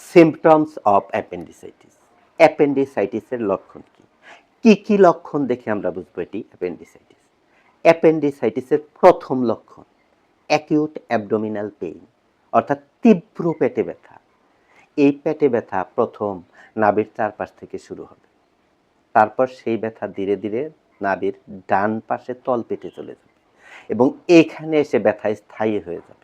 Symptoms of appendicitis অ্যাপেন্ডিসাইটিসের লক্ষণ কি? কি কি লক্ষণ দেখে আমরা বুঝব এটি? অ্যাপেন্ডিসাইটিস অ্যাপেন্ডিসাইটিসের প্রথম লক্ষণ অ্যাকিউট অ্যাবডোমিনাল পেইন অর্থাৎ তীব্র পেটে ব্যথা। এই পেটে ব্যথা প্রথম নাভির চারপাশ থেকে শুরু হবে। তারপর সেই ব্যথা ধীরে ধীরে নাভির ডান পাশে তল পেটে চলে যাবে এবং এইখানে এসে ব্যথা স্থায়ী হয়ে যাবে।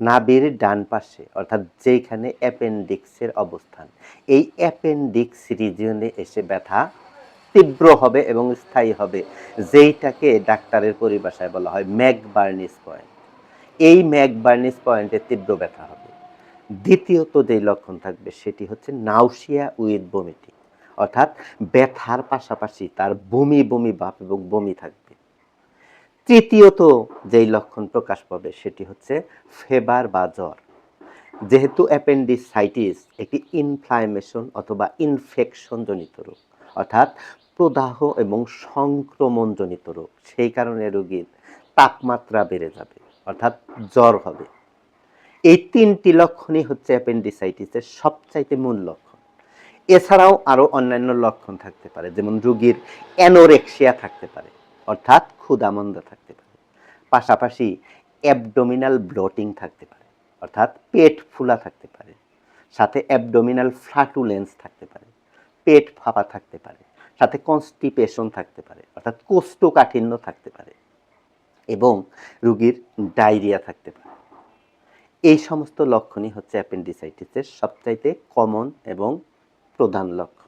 নাভির ডান পাশে, অর্থাৎ যেখানে অ্যাপেন্ডিক্সের অবস্থান। এই অ্যাপেন্ডিক্স রিজিয়নে এসে ব্যথা তীব্র হবে এবং স্থায়ী হবে, যেইটাকে ডাক্তারের পরিভাষায় বলা হয় ম্যাক বার্নিস পয়েন্ট। এই ম্যাক বার্নিস পয়েন্টে তীব্র ব্যথা হবে। দ্বিতীয়ত যেই লক্ষণ থাকবে সেটি হচ্ছে নাউসিয়া উইথ বমিটিং অর্থাৎ ব্যথার পাশাপাশি তার বমি বমি ভাব এবং বমি থাকবে। তৃতীয়ত যেই লক্ষণ প্রকাশ পাবে সেটি হচ্ছে ফেবার বা জ্বর। যেহেতু অ্যাপেন্ডিসাইটিস একটি ইনফ্লামেশন অথবা ইনফেকশন জনিত রোগ, অর্থাৎ প্রদাহ এবং সংক্রমণজনিত রোগ, সেই কারণে রোগীর তাপমাত্রা বেড়ে যাবে, অর্থাৎ জ্বর হবে। এই তিনটি লক্ষণই হচ্ছে অ্যাপেন্ডিসাইটিসের সবচাইতে মূল লক্ষণ। এছাড়াও আরও অন্যান্য লক্ষণ থাকতে পারে, যেমন রোগীর অ্যানোরেক্সিয়া থাকতে পারে। অর্থাৎ ক্ষুদামন্দ থাকতে পারে। পাশাপাশি অ্যাবডোমিনাল ব্লোটিং থাকতে পারে, অর্থাৎ পেট ফুলা থাকতে পারে, সাথে অ্যাবডোমিনাল ফ্লাটুলেন্স থাকতে পারে, পেট ফাঁপা থাকতে পারে, সাথে কনস্টিপেশন থাকতে পারে, অর্থাৎ কোষ্ঠকাঠিন্য থাকতে পারে এবং রুগীর ডায়রিয়া থাকতে পারে। এই সমস্ত লক্ষণই হচ্ছে অ্যাপেন্ডিসাইটিসের সবচাইতে কমন এবং প্রধান লক্ষণ।